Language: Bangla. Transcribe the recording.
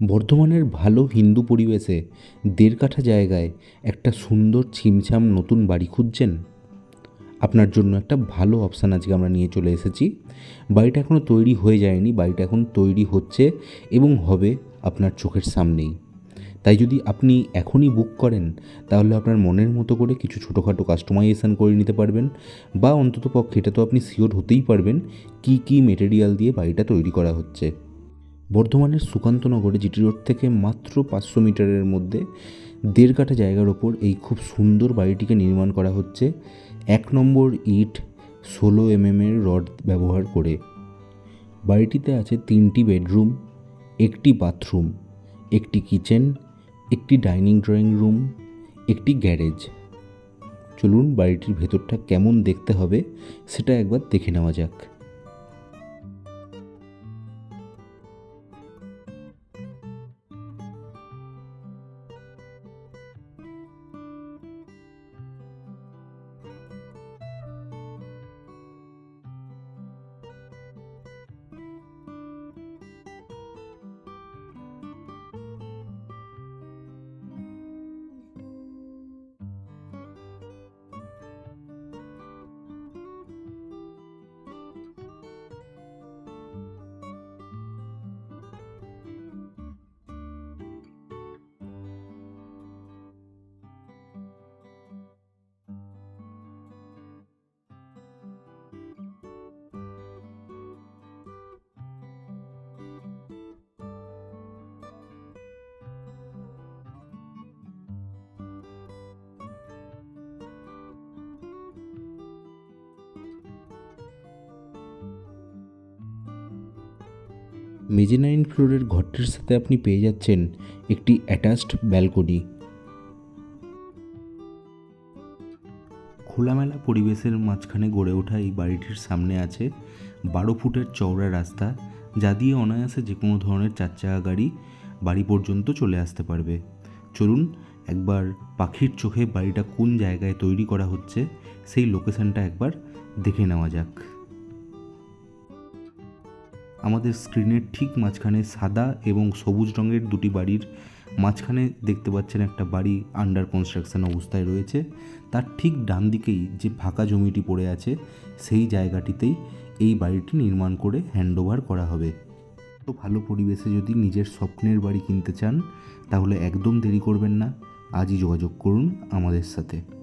বর্ধমানের ভালো হিন্দু পরিবেশে দেড় কাঠা জায়গায় একটা সুন্দর ছিমছাম নতুন বাড়ি খুঁজছেন? আপনার জন্য একটা ভালো অপশান আজকে আমরা নিয়ে চলে এসেছি। বাড়িটা এখনও তৈরি হয়ে যায়নি, বাড়িটা এখন তৈরি হচ্ছে এবং হবে আপনার চোখের সামনেই। তাই যদি আপনি এখনই বুক করেন, তাহলে আপনার মনের মতো করে কিছু ছোটোখাটো কাস্টমাইজেশন করে নিতে পারবেন বা অন্তত পক্ষে এটা তো আপনি শিওর হতেই পারবেন কী কী মেটেরিয়াল দিয়ে বাড়িটা তৈরি করা হচ্ছে। বর্ধমানের সুকান্তনগরে জিটি রোড থেকে মাত্র পাঁচশো মিটারের মধ্যে দেড় কাঠা জায়গার ওপর এই খুব সুন্দর বাড়িটিকে নির্মাণ করা হচ্ছে। এক নম্বর ইট ষোলো এমএমের রড ব্যবহার করে। বাড়িটিতে আছে তিনটি বেডরুম, একটি বাথরুম, একটি কিচেন, একটি ডাইনিং ড্রয়িং রুম, একটি গ্যারেজ। চলুন বাড়িটির ভেতরটা কেমন দেখতে হবে সেটা একবার দেখে নেওয়া যাক। মেজেনাইন ফ্লোরের ঘরটির সাথে আপনি পেয়ে যাচ্ছেন একটি অ্যাটাচড ব্যালকনি। খোলামেলা পরিবেশের মাঝখানে গড়ে ওঠা এই বাড়িটির সামনে আছে বারো ফুটের চওড়া রাস্তা, যা দিয়ে অনায়াসে যে কোনো ধরনের চার চাকা গাড়ি বাড়ি পর্যন্ত চলে আসতে পারবে। চলুন, একবার পাখির চোখে বাড়িটা কোন জায়গায় তৈরি করা হচ্ছে, সেই লোকেশনটা একবার দেখে নেওয়া যাক। আমাদের স্ক্রিনের ঠিক মাঝখানে সাদা এবং সবুজ রঙের দুটি বাড়ির মাঝখানে দেখতে পাচ্ছেন একটা বাড়ি আন্ডার কনস্ট্রাকশন অবস্থায় রয়েছে। তার ঠিক ডান দিকেই যে ফাঁকা জমিটি পড়ে আছে, সেই জায়গাটিতেই এই বাড়িটি নির্মাণ করে হ্যান্ডওভার করা হবে। তো ভালো পরিবেশে যদি নিজের স্বপ্নের বাড়ি কিনতে চান, তাহলে একদম দেরি করবেন না। আজই যোগাযোগ করুন আমাদের সাথে।